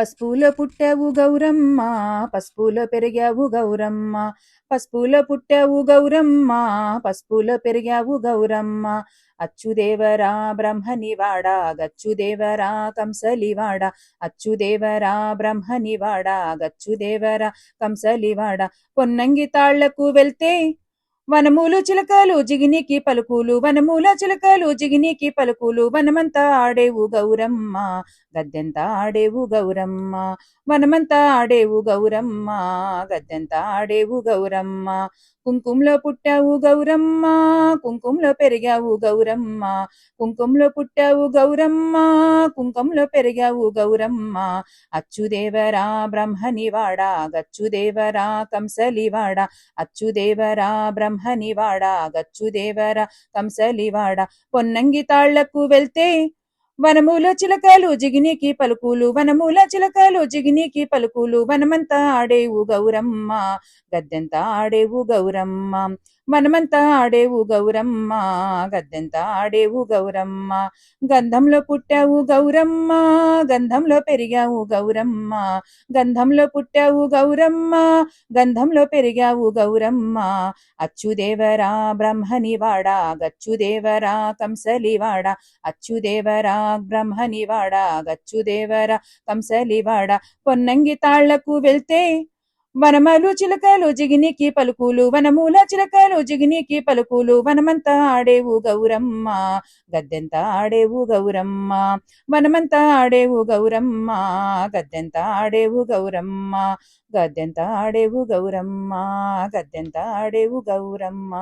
పసుపులో పుట్టావు గౌరమ్మ పసుపులో పెరిగావు గౌరమ్మ. పసుపులో పుట్టావు గౌరమ్మ పసుపులో పెరిగావు గౌరమ్మ. అచ్చుదేవరా బ్రహ్మనివాడ గచ్చుదేవరా కంసలివాడ. అచ్చుదేవరా బ్రహ్మనివాడ గచ్చుదేవరా కంసలివాడ. పొన్నంగి తాళ్ళకు వెళ్తే వనమూలు చిలకలు జిగినికి పలుకులు వనమూల చిలకలు జిగినికి పలుకులు వనమంతా ఆడేవు గౌరమ్మ గద్దెంతా ఆడేవు గౌరమ్మ వనమంతా ఆడేవు గౌరమ్మ గద్దెంత ఆడేవు గౌరమ్మ కుంకుమలో పుట్టావు గౌరమ్మ కుంకుమలో పెరిగావు గౌరమ్మ కుంకుమలో పుట్టావు గౌరమ్మ కుంకుమలో పెరిగావు గౌరమ్మ అచ్చుదేవరా బ్రహ్మనివాడా గచ్చుదేవరా కంసలివాడా అచ్చుదేవరా బ్రహ్మనివాడ గచ్చుదేవర కంసలివాడ పొన్నంగి తాళ్ళకు వెళ్తే వనమూల చిలకలు జిగినీకి పలుకులు వనమూల చిలకలు జిగినీకి పలుకులు వనమంతా ఆడేవు గౌరమ్మ గద్దెంతా ఆడేవు గౌరమ్మ వనమంతా ఆడేవు గౌరమ్మ గద్దెంతా ఆడేవు గౌరమ్మ గంధంలో పుట్టావు గౌరమ్మ గంధంలో పెరిగావు గౌరమ్మ గంధంలో పుట్టావు గౌరమ్మ గంధంలో పెరిగావు గౌరమ్మ అచ్చుదేవరా బ్రహ్మనివాడా గచ్చుదేవరా కంసలివాడ అచ్చుదేవరా బ్రహ్మనివాడ గచ్చుదేవర కంసలివాడ పొన్నంగి తాళ్ళకు వెళ్తే వనమలు చిలకలు జిగినికి పలుకులు వనమూల చిలకలు జిగినికి పలుకులు వనమంతా ఆడేవు గౌరమ్మ గద్దెంత ఆడేవు గౌరమ్మ వనమంతా ఆడేవు గౌరమ్మ గద్దెంత ఆడేవు గౌరమ్మ గద్దెంత ఆడేవు గౌరమ్మ గద్దెంత ఆడేవు గౌరమ్మ.